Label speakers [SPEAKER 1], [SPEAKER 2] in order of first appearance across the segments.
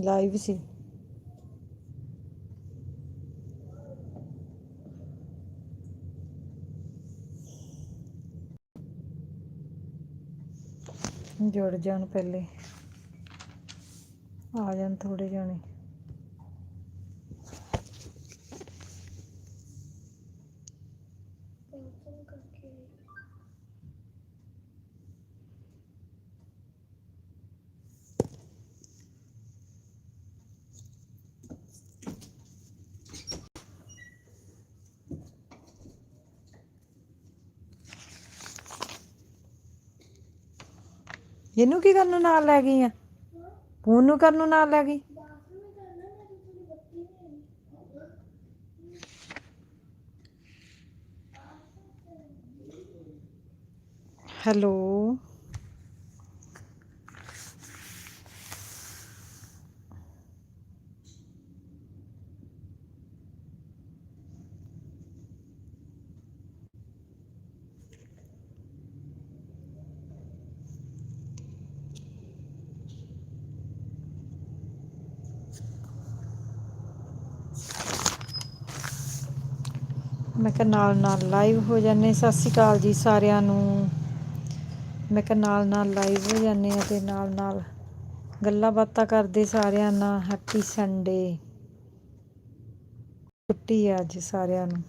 [SPEAKER 1] Live ਸੀ ਜੁੜ ਜਾਣ ਪਹਿਲੇ ਆ ਜਾਣ ਥੋੜੇ ਜਾਣੇ ਇਹਨੂੰ ਕੀ ਕਰਨ ਨੂੰ ਨਾਲ ਲੈ ਗਈ ਆ? ਫੋਨ ਨੂੰ ਕਰਨ ਨੂੰ ਨਾਲ ਲੈ ਗਈ? ਹੈਲੋ? ਮੈਂ ਨਾਲ ਨਾਲ ਲਾਈਵ ਹੋ ਜਾਂਦੇ ਸਤਿ ਸ਼੍ਰੀ ਅਕਾਲ ਜੀ ਸਾਰਿਆਂ ਨੂੰ। ਮੈਂ ਕਿਹਾ ਨਾਲ ਨਾਲ ਲਾਈਵ ਹੋ ਜਾਂਦੇ ਆ ਤੇ ਨਾਲ ਨਾਲ ਗੱਲਾਂ ਬਾਤਾਂ ਕਰਦੇ ਸਾਰਿਆਂ ਨਾਲ। ਹੈਪੀ ਸੰਡੇ ਛੁੱਟੀ ਆ ਅੱਜ ਸਾਰਿਆਂ ਨੂੰ।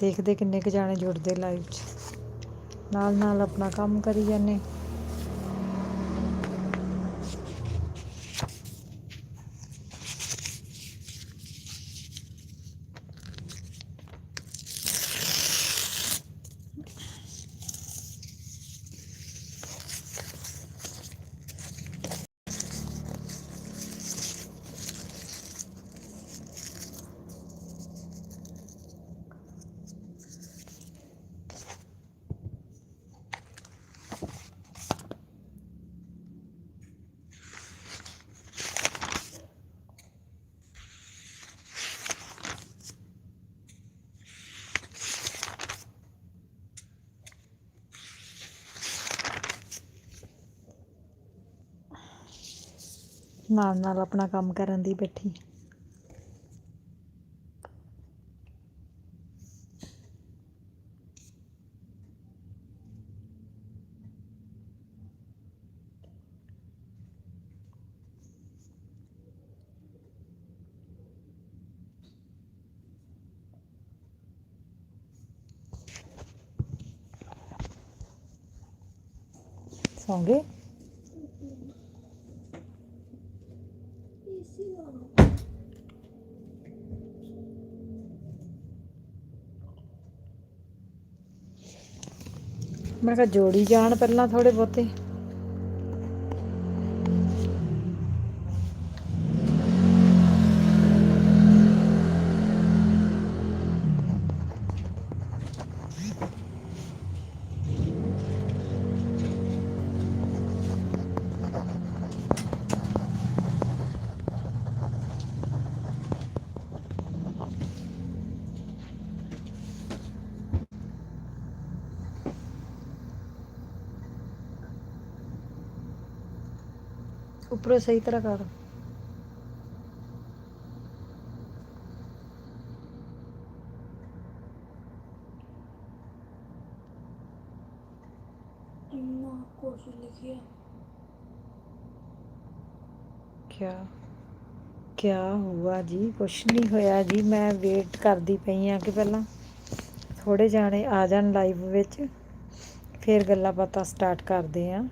[SPEAKER 1] ਦੇਖਦੇ ਕਿੰਨੇ ਕੁ ਜਾਣੇ ਜੁੜਦੇ ਲਾਈਵ 'ਚ। ਨਾਲ ਨਾਲ ਆਪਣਾ ਕੰਮ ਕਰੀ ਜਾਂਦੇ। ਨਾਲ ਨਾਲ ਆਪਣਾ ਕੰਮ ਕਰਨ ਦੀ ਬੈਠੀ। ਸੌਂਗੇ ਗਏ ਮੈਂ ਕਿਹਾ ਜੋੜੀ ਜਾਣ ਪਹਿਲਾਂ ਥੋੜੇ ਬਹੁਤੇ ਉੱਪਰੋਂ ਸਹੀ ਤਰ੍ਹਾਂ ਕਰ। ਕਿਆ? ਕਿਆ ਹੋਆ ਜੀ? ਕੁਛ ਨਹੀਂ ਹੋਇਆ ਜੀ। ਮੈਂ ਵੇਟ ਕਰਦੀ ਪਈ ਆ ਕਿ ਪਹਿਲਾਂ ਥੋੜੇ ਜਾਣੇ ਆ ਜਾਣ ਲਾਈਵ ਵਿੱਚ। ਫਿਰ ਗੱਲਾਂ ਬਾਤਾਂ ਸਟਾਰਟ ਕਰਦੇ ਆ।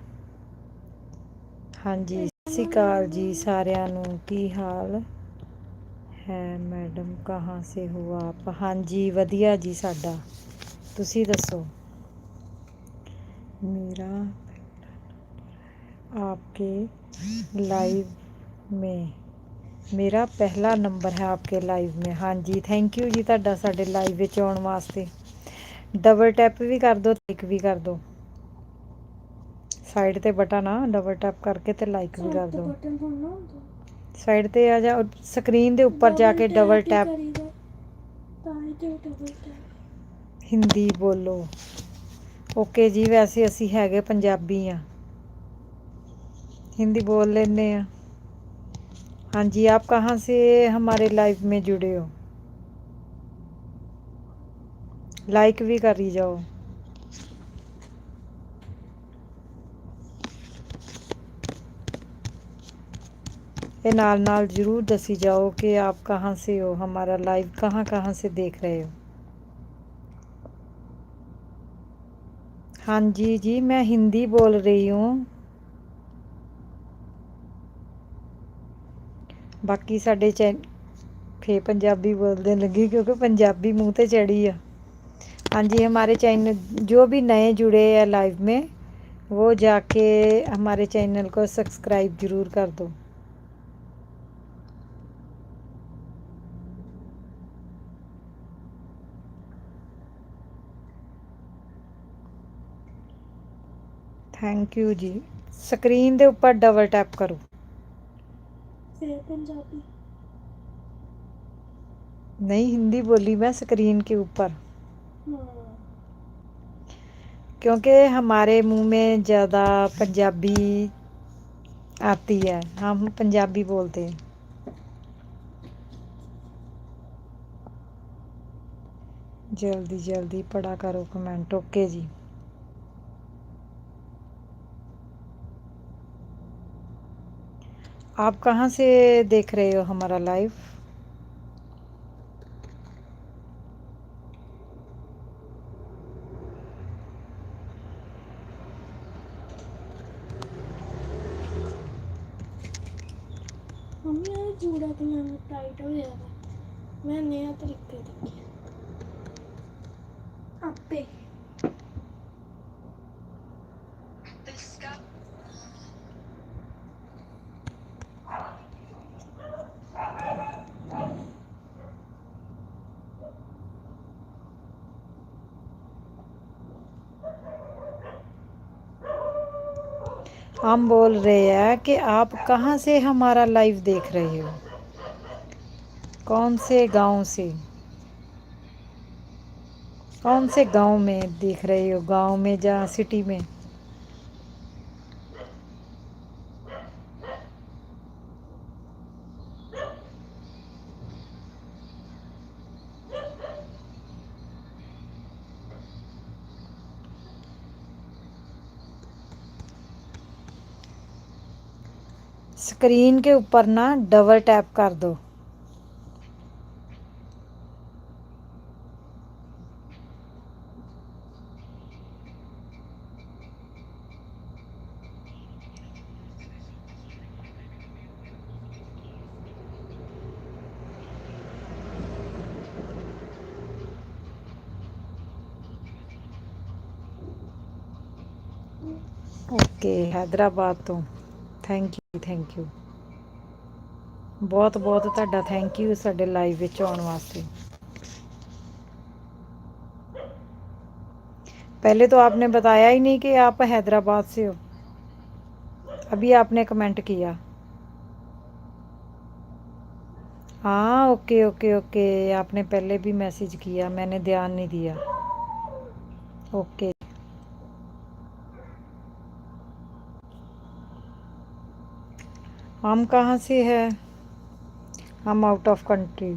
[SPEAKER 1] ਹਾਂਜੀ। ਸਤਿ ਸ਼੍ਰੀ ਅਕਾਲ ਜੀ ਸਾਰਿਆਂ ਨੂੰ ਕੀ ਹਾਲ ਹੈ ਮੈਡਮ ਕਹਾਂ ਸੇ ਹੋ ਆਪ ਹਾਂਜੀ ਵਧੀਆ ਜੀ ਸਾਡਾ ਤੁਸੀਂ ਦੱਸੋ मेरा आपके लाइव में ਮੇਰਾ ਪਹਿਲਾ ਨੰਬਰ ਹੈ ਆਪਕੇ ਲਾਈਵ ਮੇ ਹਾਂਜੀ ਥੈਂਕ ਯੂ ਜੀ ਤੁਹਾਡਾ ਸਾਡੇ ਲਾਈਵ ਵਿੱਚ ਆਉਣ ਵਾਸਤੇ ਡਬਲ ਟੈਪ ਵੀ ਕਰ ਦਿਓ ਲਾਈਕ ਵੀ ਕਰ ਦਿਓ ਸਾਈਡ ਤੇ ਬਟਨ ਆ ਡਬਲ ਟੈਪ ਕਰਕੇ ਤੇ ਲਾਈਕ ਵੀ ਕਰ ਦਿਓ
[SPEAKER 2] ਬਟਨ ਹੋਣਾ ਹੁੰਦਾ
[SPEAKER 1] ਸਾਈਡ ਤੇ ਆ ਜਾ ਸਕਰੀਨ ਦੇ ਉੱਪਰ ਜਾ ਕੇ ਡਬਲ
[SPEAKER 2] ਹੀ
[SPEAKER 1] ਟੈਪ
[SPEAKER 2] ਕਰੀਦਾ। ਤਾਂ ਹੀ ਤੇ ਡਬਲ ਟੈਪ
[SPEAKER 1] ਹਿੰਦੀ ਬੋਲੋ ਓਕੇ ਜੀ ਵੈਸੇ ਅਸੀਂ ਹੈਗੇ ਪੰਜਾਬੀ ਆ ਹਿੰਦੀ ਬੋਲ ਲੈਨੇ ਆ हाँ जी आप कहाँ से हमारे लाइव में जुड़े हो ਲਾਈਕ ਵੀ ਕਰੀ ਜਾਓ ये नाल नाल जरूर दसी जाओ कि आप कहाँ से हो हमारा लाइव कहाँ कहाँ से देख रहे हो हाँ जी जी मैं हिंदी बोल रही हूँ ਬਾਕੀ ਸਾਡੇ ਚੈ ਫੇ ਪੰਜਾਬੀ ਬੋਲਦੇ ਲੱਗੀ क्योंकि पंजाबी मुंह ਤੇ ਚੜੀ ਆ हाँ जी हमारे चैनल जो भी नए जुड़े हैं लाइव में वो जाके हमारे चैनल को सब्सक्राइब जरूर कर दो ਥੈਂਕ ਯੂ ਜੀ ਸਕਰੀਨ ਦੇ ਉੱਪਰ ਡਬਲ ਟੈਪ ਕਰੋ
[SPEAKER 2] ਫਿਰ ਪੰਜਾਬੀ
[SPEAKER 1] नहीं हिंदी बोली मैं स्क्रीन के ऊपर
[SPEAKER 2] ਹਾਂ
[SPEAKER 1] क्योंकि हमारे मुंह में ज़्यादा पंजाबी आती है हम पंजाबी बोलते हैं जल्दी जल्दी पढ़ा करो कमेंट ओके जी आप कहाँ से देख रहे हो हमारा लाइव
[SPEAKER 2] तो मैं नया तरीके देखिए आप पे।
[SPEAKER 1] हम बोल रहे हैं कि आप कहाँ से हमारा लाइव देख रहे हो? कौन से गाँव से? कौन से गाँव में देख रहे हो? गाँव में या सिटी में? स्क्रीन के ऊपर ना डबल टैप कर दो। ओके हैदराबाद तो। थैंक यू ਥੈਂਕ ਯੂ ਬਹੁਤ ਬਹੁਤ ਤੁਹਾਡਾ ਥੈਂਕ ਯੂ ਸਾਡੇ ਲਾਈਵ ਵਿੱਚ ਆਉਣ ਵਾਸਤੇ पहले तो आपने बताया ही नहीं कि आप हैदराबाद से हो अभी आपने कमेंट किया हाँ ओके ओके ओके आपने पहले भी मैसेज किया मैंने ध्यान नहीं दिया ओके हम कहाँ से है हम आउट ऑफ कंट्री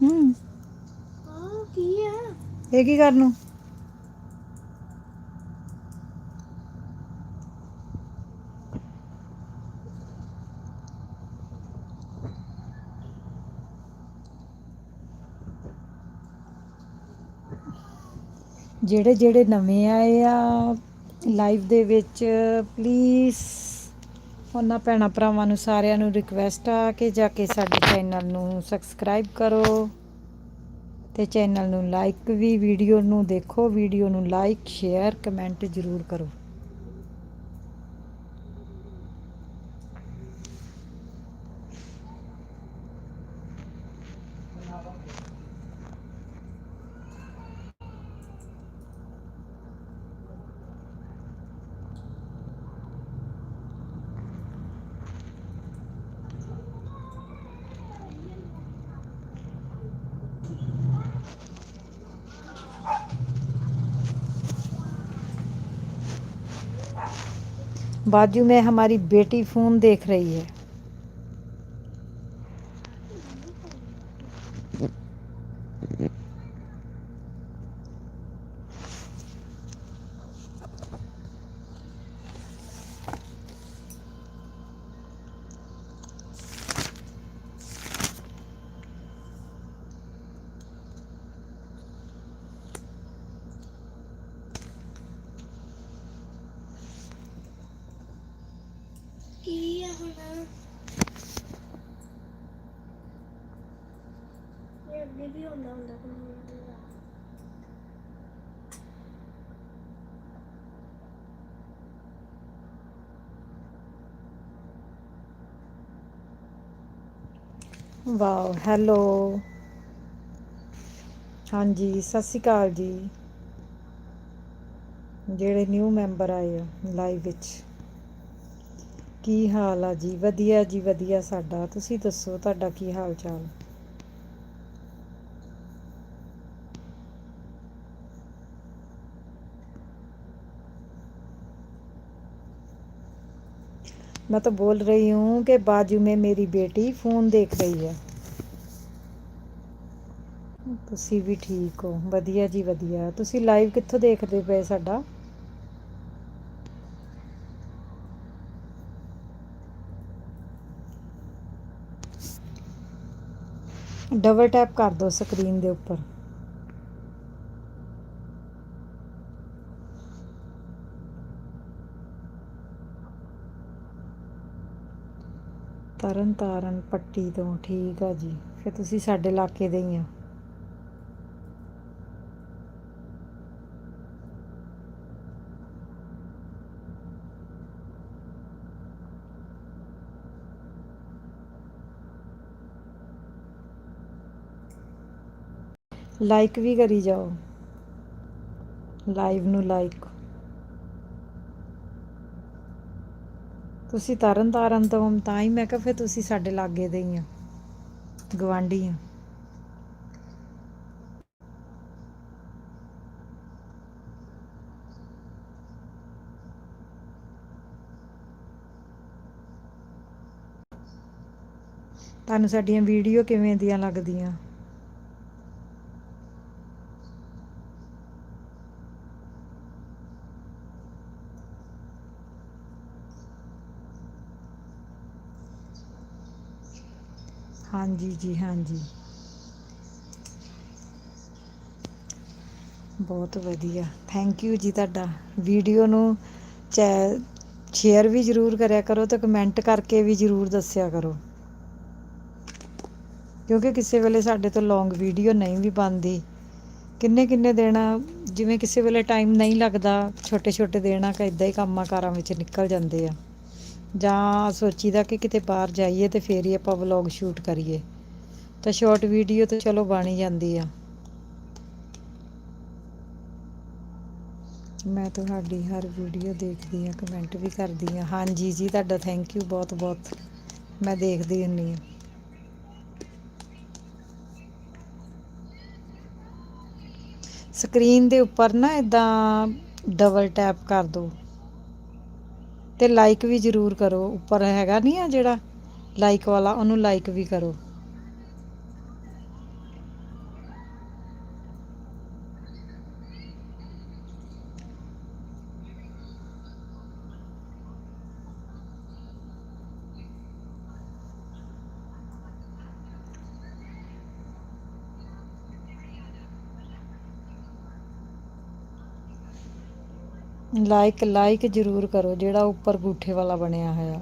[SPEAKER 1] ਹੂੰ
[SPEAKER 2] ਆ ਕੀ ਆ
[SPEAKER 1] ਇਹ ਕੀ ਕਰਨ ਨੂੰ ਜਿਹੜੇ ਜਿਹੜੇ ਨਵੇਂ ਆਏ ਆ ਲਾਈਵ ਦੇ ਵਿੱਚ ਪਲੀਜ਼ ਉਹਨਾਂ ਭੈਣਾਂ ਭਰਾਵਾਂ ਨੂੰ ਸਾਰਿਆਂ ਨੂੰ ਰਿਕਵੈਸਟ ਆ ਕਿ ਜਾ ਕੇ ਸਾਡੇ ਚੈਨਲ ਨੂੰ ਸਬਸਕ੍ਰਾਈਬ ਕਰੋ ਤੇ ਚੈਨਲ ਨੂੰ ਲਾਈਕ ਵੀ ਵੀਡੀਓ ਨੂੰ ਦੇਖੋ ਵੀਡੀਓ ਨੂੰ ਲਾਈਕ ਸ਼ੇਅਰ ਕਮੈਂਟ ਜ਼ਰੂਰ ਕਰੋ। बाजू में हमारी बेटी फ़ोन देख रही है ਵਾਓ, ਹੈਲੋ। ਹਾਂਜੀ, ਸਤਿ ਸ਼੍ਰੀ ਅਕਾਲ ਜੀ। ਜਿਹੜੇ ਨਿਊ ਮੈਂਬਰ ਆਏ ਆ ਲਾਈਵ ਵਿੱਚ। ਕੀ ਹਾਲ ਆ ਜੀ? ਵਧੀਆ ਜੀ, ਵਧੀਆ ਸਾਡਾ। ਤੁਸੀਂ ਦੱਸੋ ਤੁਹਾਡਾ ਕੀ ਹਾਲ ਚਾਲ? मैं तो बोल रही हूँ कि बाजू में मेरी बेटी फ़ोन देख रही है ਤੁਸੀਂ ਵੀ ਠੀਕ ਹੋ ਵਧੀਆ ਜੀ ਵਧੀਆ ਤੁਸੀਂ ਲਾਈਵ ਕਿੱਥੋਂ ਦੇਖਦੇ ਪਏ ਸਾਡਾ ਡਬਲ ਟੈਪ ਕਰ ਦਿਓ ਸਕਰੀਨ ਦੇ ਉੱਪਰ ਤਰਨ ਤਾਰਨ ਪੱਟੀ ਤੋਂ, ਠੀਕ ਆ ਜੀ। ਫਿਰ ਤੁਸੀਂ ਸਾਡੇ ਇਲਾਕੇ ਦੇ ਹੀ ਆ। ਲਾਈਕ ਵੀ ਕਰੀ ਜਾਓ। ਲਾਈਵ ਨੂੰ ਲਾਈਕ ਤੁਸੀਂ ਤਰਨ ਤਾਰਨ ਤੋਂ ਤਾਂ ਹੀ ਮੈਂ ਕਿਹਾ ਫਿਰ ਤੁਸੀਂ ਸਾਡੇ ਲਾਗੇ ਦੇ ਹੀ ਆ ਗਵਾਂਢੀ ਆ। ਤੁਹਾਨੂੰ ਸਾਡੀਆਂ ਵੀਡੀਓ ਕਿਵੇਂ ਦੀਆਂ ਲੱਗਦੀਆਂ? ਹਾਂਜੀ ਜੀ, ਹਾਂਜੀ। ਬਹੁਤ ਵਧੀਆ। ਥੈਂਕ ਯੂ ਜੀ ਤੁਹਾਡਾ। ਵੀਡੀਓ ਨੂੰ ਚੈ ਸ਼ੇਅਰ ਵੀ ਜ਼ਰੂਰ ਕਰਿਆ ਕਰੋ ਤੇ ਕਮੈਂਟ ਕਰਕੇ ਵੀ ਜ਼ਰੂਰ ਦੱਸਿਆ ਕਰੋ। ਕਿਉਂਕਿ ਕਿਸੇ ਵੇਲੇ ਸਾਡੇ ਤੋਂ ਲੌਂਗ ਵੀਡੀਓ ਨਹੀਂ ਵੀ ਬਣਦੀ। ਕਿੰਨੇ ਕਿੰਨੇ ਦੇਣਾ ਜਿਵੇਂ ਕਿਸੇ ਵੇਲੇ ਟਾਈਮ ਨਹੀਂ ਲੱਗਦਾ ਛੋਟੇ ਛੋਟੇ ਦੇਣਾ ਕ ਇਦਾਂ ਹੀ ਕੰਮਾਂ ਕਾਰਾਂ ਵਿੱਚ ਨਿਕਲ ਜਾਂਦੇ ਆ। ਜਾਂ ਸੋਚੀਦਾ ਕਿ ਕਿਤੇ ਬਾਹਰ ਜਾਈਏ ਤੇ ਫੇਰ ਹੀ ਆਪਾਂ ਵਲੌਗ ਸ਼ੂਟ ਕਰੀਏ। ਤਾਂ ਸ਼ਾਰਟ ਵੀਡੀਓ ਤਾਂ ਚਲੋ ਬਣ ਹੀ ਜਾਂਦੀ ਆ। ਮੈਂ ਤੁਹਾਡੀ ਹਰ ਵੀਡੀਓ ਦੇਖਦੀ ਆ ਕਮੈਂਟ ਵੀ ਕਰਦੀ ਆ। ਹਾਂਜੀ ਜੀ, ਤੁਹਾਡਾ ਥੈਂਕ ਯੂ ਬਹੁਤ ਬਹੁਤ। ਮੈਂ ਦੇਖਦੀ ਹੁੰਨੀ ਆ। ਸਕਰੀਨ ਦੇ ਉੱਪਰ ਨਾ ਇਦਾਂ ਡਬਲ ਟੈਪ ਕਰ ਦਿਓ ਤੇ ਲਾਈਕ ਵੀ ਜ਼ਰੂਰ ਕਰੋ। ਉੱਪਰ ਹੈਗਾ ਨਹੀਂ ਆ ਜਿਹੜਾ? ਲਾਈਕ ਵਾਲਾ, ਉਹਨੂੰ ਲਾਈਕ ਵੀ ਕਰੋ। ਲਾਈਕ ਲਾਈਕ ਜ਼ਰੂਰ ਕਰੋ, ਜਿਹੜਾ ਉੱਪਰ ਗੂਠੇ ਵਾਲਾ ਬਣਿਆ ਹੋਇਆ।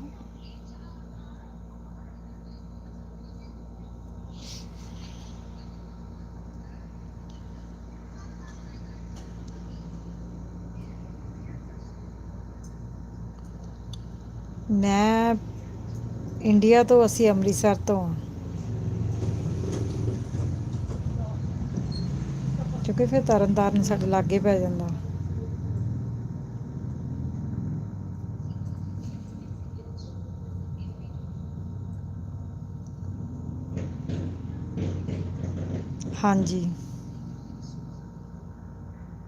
[SPEAKER 1] ਮੈਂ ਇੰਡੀਆ ਤੋਂ, ਅਸੀਂ ਅੰਮ੍ਰਿਤਸਰ ਤੋਂ ਹਾਂ। ਕਿਉਂਕਿ ਫਿਰ ਤਰਨ ਤਾਰਨ ਸਾਡੇ ਲਾਗੇ ਪੈ ਜਾਂਦਾ। ਹਾਂਜੀ।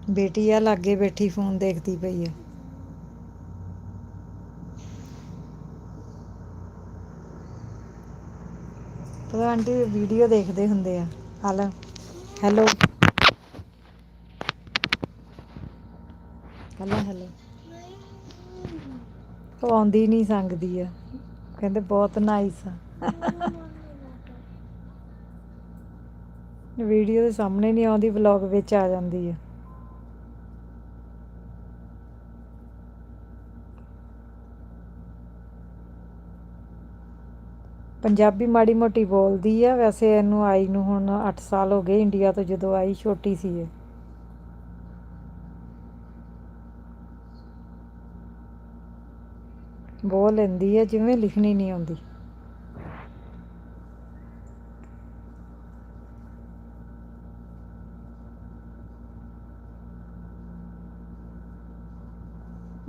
[SPEAKER 1] ਬੇਟੀ ਆ, ਲਾਗੇ ਬੈਠੀ ਫੋਨ ਦੇਖਦੀ ਪਈ ਆ। ਪਤਾ ਆਂਟੀ ਵੀਡੀਓ ਦੇਖਦੇ ਹੁੰਦੇ ਆ। ਹਲ, ਹੈਲੋ। Hello hello. ਉਹ ਆਉਂਦੀ ਨਹੀਂ ਸੰਗਦੀ ਆ। ਕਹਿੰਦੇ ਬਹੁਤ ਨਾਈਸ ਆ। ਵੀਡੀਓ ਦੇ ਸਾਹਮਣੇ ਨਹੀਂ ਆਉਂਦੀ ਵਲੌਗ ਵਿੱਚ ਆ ਜਾਂਦੀ ਹੈ ਪੰਜਾਬੀ ਮਾੜੀ ਮੋਟੀ ਬੋਲਦੀ ਆ, ਵੈਸੇ ਇਹਨੂੰ ਆਈ ਨੂੰ ਹੁਣ 8 ਸਾਲ ਹੋ ਗਏ ਇੰਡੀਆ ਤੋਂ ਜਦੋਂ ਆਈ, ਛੋਟੀ ਸੀ ਇਹ। ਬੋਲ ਲੈਂਦੀ ਹੈ ਜਿਵੇਂ ਲਿਖਣੀ ਨਹੀਂ ਆਉਂਦੀ।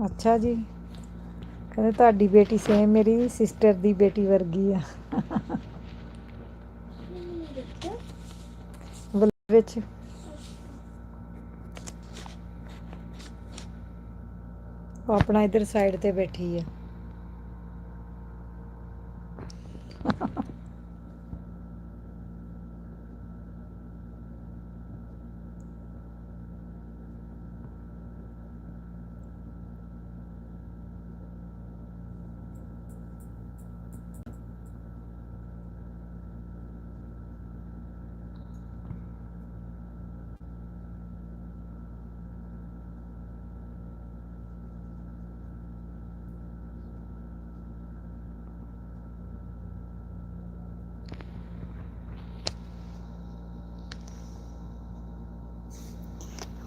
[SPEAKER 1] ਅੱਛਾ ਜੀ। ਕਹਿੰਦੇ ਤੁਹਾਡੀ ਬੇਟੀ ਸੇਮ ਮੇਰੀ ਸਿਸਟਰ ਦੀ ਬੇਟੀ ਵਰਗੀ ਆ। ਵਿੱਚ। ਉਹ ਆਪਣਾ ਇਧਰ ਸਾਈਡ ਤੇ ਬੈਠੀ ਆ।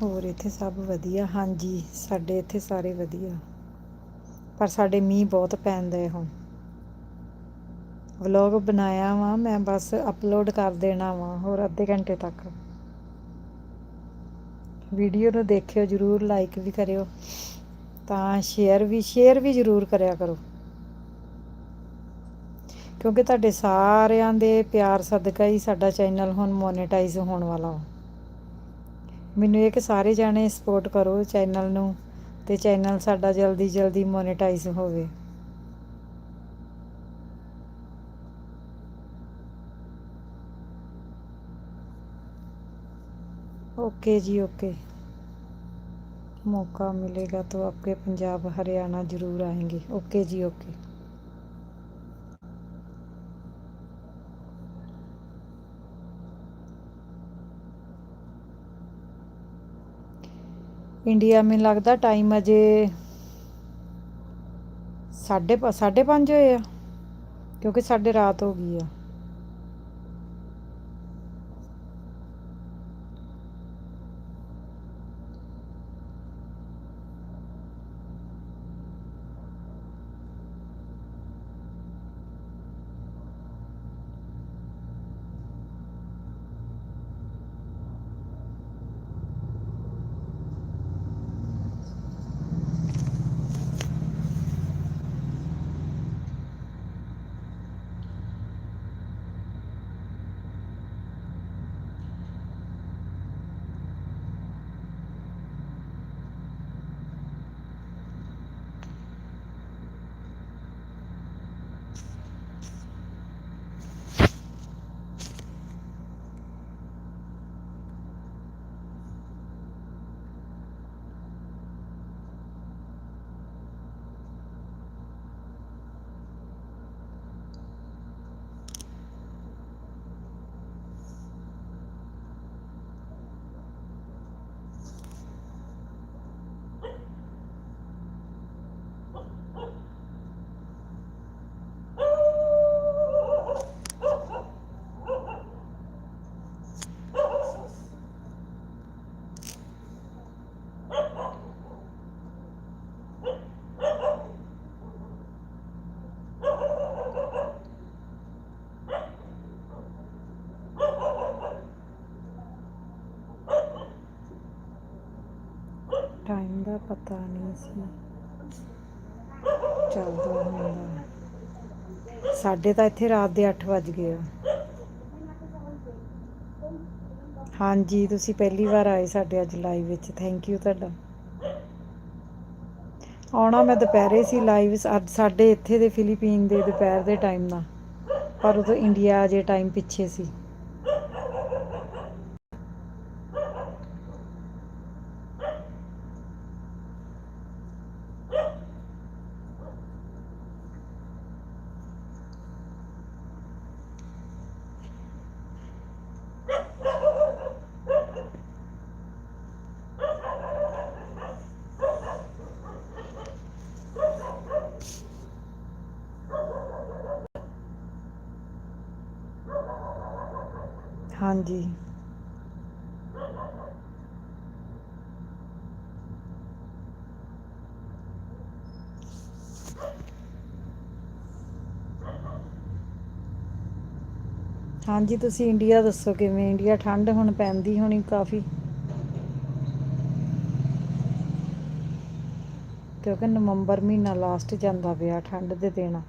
[SPEAKER 1] ਹੋਰ ਇੱਥੇ ਸਭ ਵਧੀਆ। ਹਾਂਜੀ, ਸਾਡੇ ਇੱਥੇ ਸਾਰੇ ਵਧੀਆ। ਪਰ ਸਾਡੇ ਮੀਂਹ ਬਹੁਤ ਪੈਂਦਾ ਹੈ ਹੁਣ ਵਲੌਗ ਬਣਾਇਆ ਵਾ, ਮੈਂ ਬਸ ਅਪਲੋਡ ਕਰ ਦੇਣਾ ਵਾਂ, ਹੋਰ ਅੱਧੇ ਘੰਟੇ ਤੱਕ। ਵੀਡੀਓ ਨੂੰ ਦੇਖਿਓ, ਜਰੂਰ ਲਾਈਕ ਵੀ ਕਰਿਓ। ਤਾਂ ਸ਼ੇਅਰ ਵੀ ਸ਼ੇਅਰ ਵੀ ਜਰੂਰ ਕਰਿਆ ਕਰੋ। ਕਿਉਂਕਿ ਤੁਹਾਡੇ ਸਾਰਿਆਂ ਦੇ ਪਿਆਰ ਸਦਕਾ ਹੀ ਸਾਡਾ ਚੈਨਲ ਹੁਣ ਮੋਨੇਟਾਈਜ਼ ਹੋਣ ਵਾਲਾ ਵਾ। ਮੈਨੂੰ ਇਹ ਕਿ ਸਾਰੇ ਜਾਣੇ ਸਪੋਰਟ ਕਰੋ ਚੈਨਲ ਨੂੰ ਤੇ ਚੈਨਲ ਸਾਡਾ ਜਲਦੀ ਜਲਦੀ ਮੋਨੇਟਾਈਜ਼ ਹੋਵੇ ओके जी ओके मौका मिलेगा तो आपके पंजाब हरियाणा ज़रूर आएंगे ओके जी ओके ਇੰਡੀਆ, ਮੈਨੂੰ ਲੱਗਦਾ ਟਾਈਮ ਅਜੇ 5:30 5:30 ਹੋਏ ਆ, ਕਿਉਂਕਿ ਸਾਡੇ ਰਾਤ ਹੋ ਗਈ ਆ। ਦਾ ਪਤਾ ਨਹੀਂ ਸੀ। ਚੱਲਦਾ ਹੁੰਦਾ। ਸਾਡੇ ਤਾਂ ਇੱਥੇ ਰਾਤ ਦੇ 8 ਵੱਜ ਗਏ ਆ। ਹਾਂਜੀ, ਤੁਸੀਂ ਪਹਿਲੀ ਵਾਰ ਆਏ ਸਾਡੇ ਅੱਜ ਲਾਈਵ ਵਿੱਚ। ਥੈਂਕ ਯੂ ਤੁਹਾਡਾ। ਆਉਣਾ ਮੈਂ ਦੁਪਹਿਰੇ ਸੀ ਲਾਈਵ ਅੱਜ ਸਾਡੇ ਇੱਥੇ ਦੇ ਫਿਲੀਪੀਨ ਦੇ ਦੁਪਹਿਰ ਦੇ ਟਾਈਮ ਨਾਲ। ਪਰ ਉਦੋਂ ਇੰਡੀਆ ਜੇ ਟਾਈਮ ਪਿੱਛੇ ਸੀ। ਹਾਂਜੀ। ਹਾਂਜੀ, ਤੁਸੀਂ ਇੰਡੀਆ ਦੱਸੋ ਕਿਵੇਂ? ਇੰਡੀਆ ਠੰਡ ਹੁਣ ਪੈਂਦੀ ਹੋਣੀ ਕਾਫੀ। ਕਿਉਂਕਿ ਨਵੰਬਰ ਮਹੀਨਾ ਲਾਸਟ ਜਾਂਦਾ ਪਿਆ ਠੰਡ ਦੇ ਦਿਨ।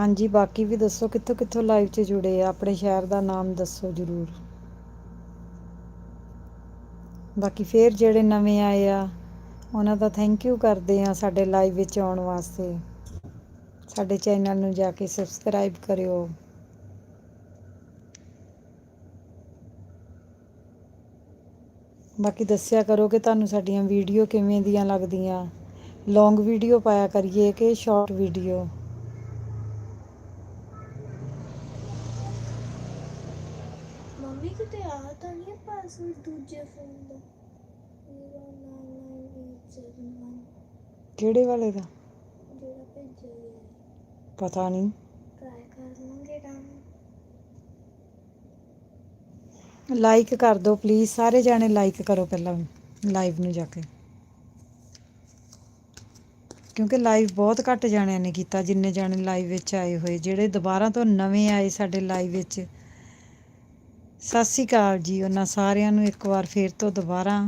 [SPEAKER 1] ਹਾਂਜੀ, ਬਾਕੀ ਵੀ ਦੱਸੋ ਕਿੱਥੋਂ ਕਿੱਥੋਂ ਲਾਈਵ 'ਚ ਜੁੜੇ ਆ? ਆਪਣੇ ਸ਼ਹਿਰ ਦਾ ਨਾਮ ਦੱਸੋ ਜਰੂਰ। ਬਾਕੀ ਫੇਰ ਜਿਹੜੇ ਨਵੇਂ ਆਏ ਆ, ਉਹਨਾਂ ਦਾ ਥੈਂਕ ਯੂ ਕਰਦੇ ਆ ਸਾਡੇ ਲਾਈਵ ਵਿੱਚ ਆਉਣ ਵਾਸਤੇ। ਸਾਡੇ ਚੈਨਲ ਨੂੰ ਜਾ ਕੇ ਸਬਸਕ੍ਰਾਈਬ ਕਰਿਓ। ਬਾਕੀ ਦੱਸਿਆ ਕਰੋ ਕਿ ਤੁਹਾਨੂੰ ਸਾਡੀਆਂ ਵੀਡੀਓ ਕਿਵੇਂ ਦੀਆਂ ਲੱਗਦੀਆਂ? ਲੌਂਗ ਵੀਡੀਓ ਪਾਇਆ ਕਰੀਏ ਕਿ ਸ਼ਾਰਟ ਵੀਡੀਓ
[SPEAKER 2] ਮੰਮੀ ਕਿਤੇ ਆ ਤਾਂ ਨਹੀਂ ਪਾਸਵਰਡ ਦੂਜੇ ਫੋਨ ਦਾ 099871
[SPEAKER 1] ਕਿਹੜੇ ਵਾਲੇ ਦਾ?
[SPEAKER 2] ਜਿਹੜਾ ਭੇਜਿਆ ਗਿਆ
[SPEAKER 1] ਪਤਾ ਨਹੀਂ।
[SPEAKER 2] ਟਰਾਈ ਕਰ ਲਾਂਗੇ ਡਾਊਨ
[SPEAKER 1] ਲਾਈਕ ਕਰ ਦਿਓ ਪਲੀਜ਼ ਸਾਰੇ ਜਾਣੇ ਲਾਈਕ ਕਰੋ ਪਹਿਲਾਂ ਲਾਈਵ ਨੂੰ ਜਾ ਕੇ। ਕਿਉਂਕਿ ਲਾਈਵ ਬਹੁਤ ਘੱਟ ਜਾਣਿਆਂ ਨੇ ਕੀਤਾ ਜਿੰਨੇ ਜਾਣੇ ਲਾਈਵ ਵਿੱਚ ਆਏ ਹੋਏ। ਜਿਹੜੇ ਦੁਬਾਰਾ ਤੋਂ ਨਵੇਂ ਆਏ ਸਾਡੇ ਲਾਈਵ ਵਿੱਚ। ਸਤਿ ਸ਼੍ਰੀ ਅਕਾਲ ਜੀ ਉਹਨਾਂ ਸਾਰਿਆਂ ਨੂੰ ਇੱਕ ਵਾਰ ਫੇਰ ਤੋਂ ਦੁਬਾਰਾ।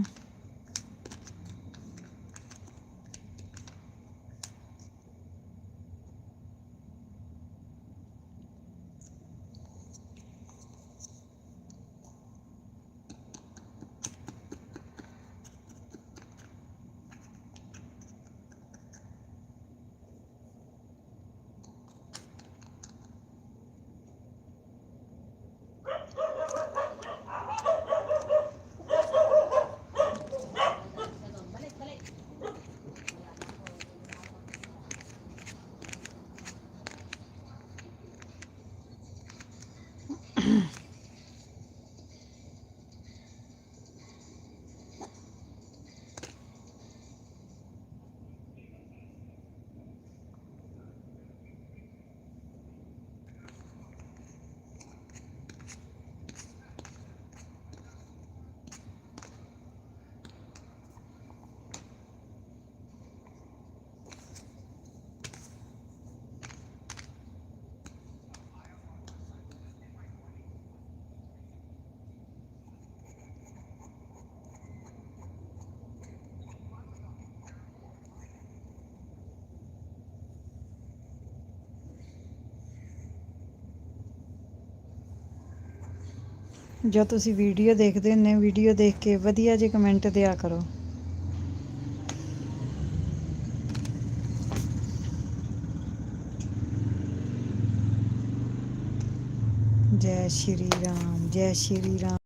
[SPEAKER 1] ਜੋ ਤੁਸੀਂ ਵੀਡੀਓ ਦੇਖਦੇ ਹੁੰਦੇ ਵੀਡੀਓ ਦੇਖ ਕੇ ਵਧੀਆ ਜਿਹੇ ਕਮੈਂਟ ਦਿਆ ਕਰੋ। ਜੈ ਸ਼੍ਰੀ ਰਾਮ, ਜੈ ਸ਼੍ਰੀ ਰਾਮ।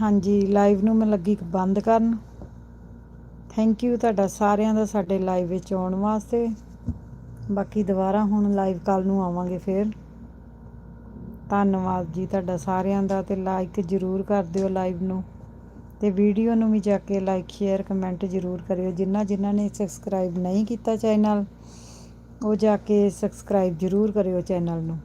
[SPEAKER 1] ਹਾਂਜੀ ਲਾਈਵ ਨੂੰ ਮੈਂ ਲੱਗੀ ਬੰਦ ਕਰਨ। ਥੈਂਕ ਯੂ ਤੁਹਾਡਾ ਸਾਰਿਆਂ ਦਾ ਸਾਡੇ ਲਾਈਵ ਵਿੱਚ ਆਉਣ ਵਾਸਤੇ। ਬਾਕੀ ਦੁਬਾਰਾ ਹੁਣ ਲਾਈਵ ਕੱਲ ਨੂੰ ਆਵਾਂਗੇ ਫੇਰ। ਧੰਨਵਾਦ ਜੀ ਤੁਹਾਡਾ ਸਾਰਿਆਂ ਦਾ ਤੇ ਲਾਈਕ ਜਰੂਰ ਕਰ ਦਿਓ ਲਾਈਵ ਨੂੰ। ਤੇ ਵੀਡੀਓ ਨੂੰ ਵੀ ਜਾ ਕੇ ਲਾਈਕ ਸ਼ੇਅਰ ਕਮੈਂਟ ਜਰੂਰ ਕਰਿਓ। ਜਿਨ੍ਹਾਂ ਜਿਨ੍ਹਾਂ ਨੇ ਸਬਸਕ੍ਰਾਈਬ ਨਹੀਂ ਕੀਤਾ ਚੈਨਲ ਉਹ ਜਾ ਕੇ ਸਬਸਕ੍ਰਾਈਬ ਜਰੂਰ ਕਰਿਓ ਚੈਨਲ ਨੂੰ।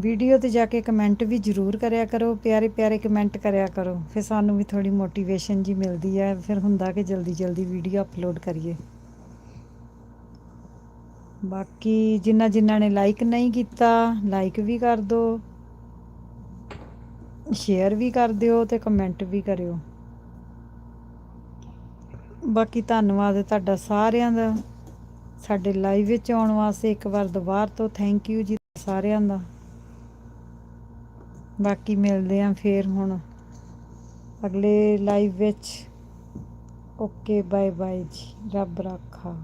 [SPEAKER 1] ਵੀਡੀਓ ਤੇ ਜਾ ਕੇ ਕਮੈਂਟ ਵੀ ਜਰੂਰ ਕਰਿਆ ਕਰੋ, ਪਿਆਰੇ ਪਿਆਰੇ ਕਮੈਂਟ ਕਰਿਆ ਕਰੋ, ਫਿਰ ਸਾਨੂੰ ਵੀ ਥੋੜੀ ਮੋਟੀਵੇਸ਼ਨ ਜੀ ਮਿਲਦੀ ਹੈ, ਫਿਰ ਹੁੰਦਾ ਕਿ ਜਲਦੀ ਜਲਦੀ ਵੀਡੀਓ ਅਪਲੋਡ ਕਰੀਏ। ਬਾਕੀ ਜਿਨ੍ਹਾਂ ਜਿਨ੍ਹਾਂ ਨੇ ਲਾਈਕ ਨਹੀਂ ਕੀਤਾ ਲਾਈਕ ਵੀ ਕਰ ਦਿਓ ਸ਼ੇਅਰ ਵੀ ਕਰ ਦਿਓ ਤੇ ਕਮੈਂਟ ਵੀ ਕਰਿਓ। ਬਾਕੀ ਧੰਨਵਾਦ ਤੁਹਾਡਾ ਸਾਰਿਆਂ ਦਾ, ਸਾਡੇ ਲਾਈਵ ਵਿੱਚ ਆਉਣ ਵਾਸਤੇ ਇੱਕ ਵਾਰ ਦੁਬਾਰਾ ਤੋਂ ਥੈਂਕ ਯੂ ਜੀ ਸਾਰਿਆਂ ਦਾ। ਬਾਕੀ ਮਿਲਦੇ ਆਂ ਫੇਰ ਹੁਣ। ਅਗਲੇ ਲਾਈਵ ਵਿੱਚ। ਓਕੇ ਬਾਏ ਬਾਏ ਜੀ। ਰੱਬ ਰਾਖਾ।